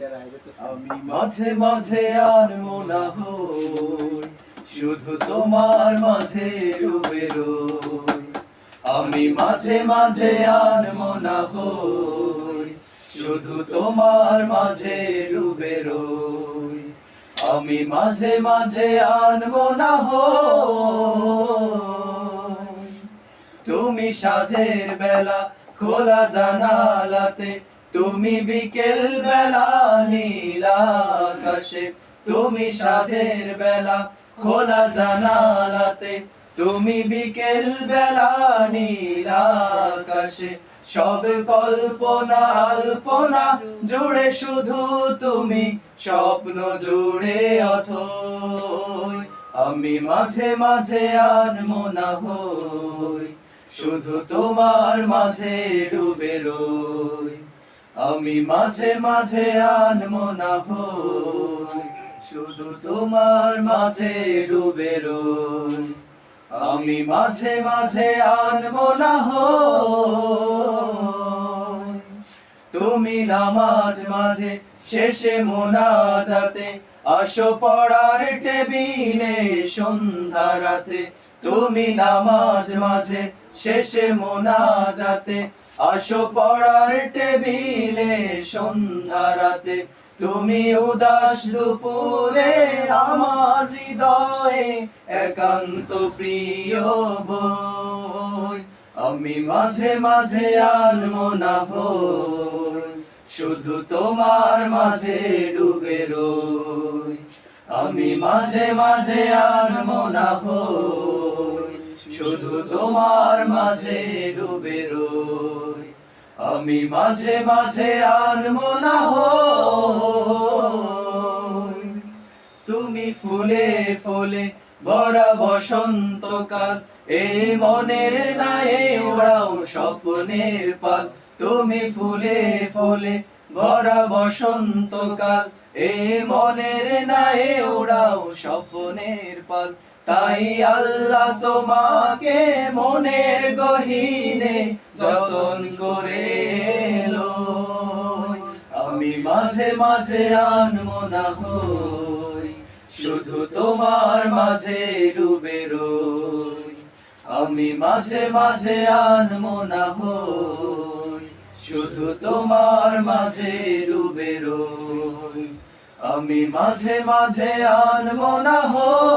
আমি মাঝে মাঝে আর মোনা হই, শুধু তোমার মাঝে ডুবে আমি মাঝে মাঝে আর মোনা হই, শুধু তোমার মাঝে ডুবে আমি মাঝে মাঝে আনব না হই। তুমি সাজের বেলা খোলা জানালাতে তুমি বিকেল বেলা নীল আকাশে, তুমি সাজের বেলা খোলা জানালাতে, তুমি বিকেল বেলা নীল আকাশে, সব কল্পনা আল্পনা জুড়ে শুধু তুমি, স্বপ্ন জুড়ে অথই, আমি মাঝে মাঝে আর মনা হই, শুধু তোমার মাঝে ডুবে রই। আমি মাঝে মাঝে আর মনা হই, শুধু তোমার মাঝে ডুবে রই। আমি মাঝে মাঝে আর মনা হই, তুমি নামাজ মাঝে শেষে মোনাজাতে, আসো পড়ার টেবিলে সন্ধ্যা রাতে। তুমি নামাজ মাঝে শেষে মোনা মোনাজাতে আসো পড়ার টেবিলে সন্ধ্যা রাতে, তুমি উদাস দুপুরে আমার হৃদয়ে একান্ত প্রিয় বই। আমি মাঝে মাঝে আনমো না হই শুধু তোমার মাঝে ডুবে রই। আমি মাঝে মাঝে আনমো না হই শুধু তোমার মাঝে ডুবে রই। আমি মাঝে মাঝে আনমো না হই তুমি ফুলে ফুলে ভরা বসন্তকাল, এই মনের নাই ওড়াও স্বপ্নের পাল। তুমি ফুলে ফুলে ভরা বসন্তকাল, এই মনের নাই ওড়াও স্বপ্নের পাল। তাই আল্লাহ তোমাকে মনের গহিনে যতন করে আমি মাঝে মাঝে আনমো না হই, শুধু তোমার মাঝে ডুবে রই। আমি মাঝে মাঝে আনমো না হই, শুধু তোমার মাঝে ডুবে রই। আমি মাঝে মাঝে আনমো না হই